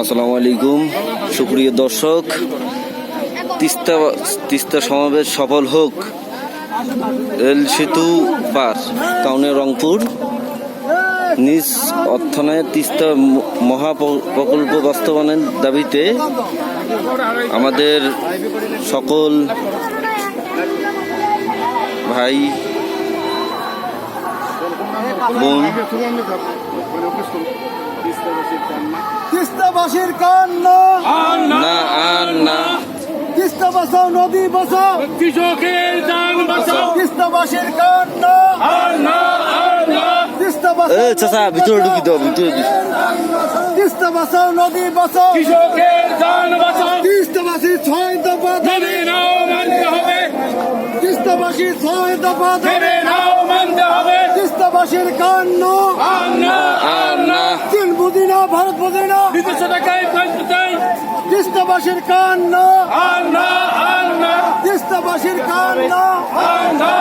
আসসালামু আলাইকুম। সুপ্রিয় দর্শক, তিস্তা তিস্তা সমাবেশ সফল হোক। রেল সেতু পার টাউনের রংপুর। নিজ অর্থনয় তিস্তা মহা প্রকল্প বাস্তবায়নের দাবিতে আমাদের সকল ভাই, বোন তিস্তাবাসীর কান্না না। আর তিস্তা বাঁচাও নদী বাঁচাও কৃষকের বাঁচাও তিস্তাবাসীর কান্না আর না। তিস্তা বাঁচাও চাচা ভিতরে ঢুকি দাও ভিতরে ঢুকি। তিস্তা বাঁচাও নদী বাঁচাও কৃষকের বাঁচাও তিস্তাবাসীর ছয় দফা মেনে নাও মানতে হবে। ছয় দফা মেনে নাও মানতে হবে। তিস্তাবাসীর কান্না আর ভারত বুঝি না বিদেশে টাকায় চাই তিস্তাবাসীর কান্না তিস্তাবাসীর কান্না।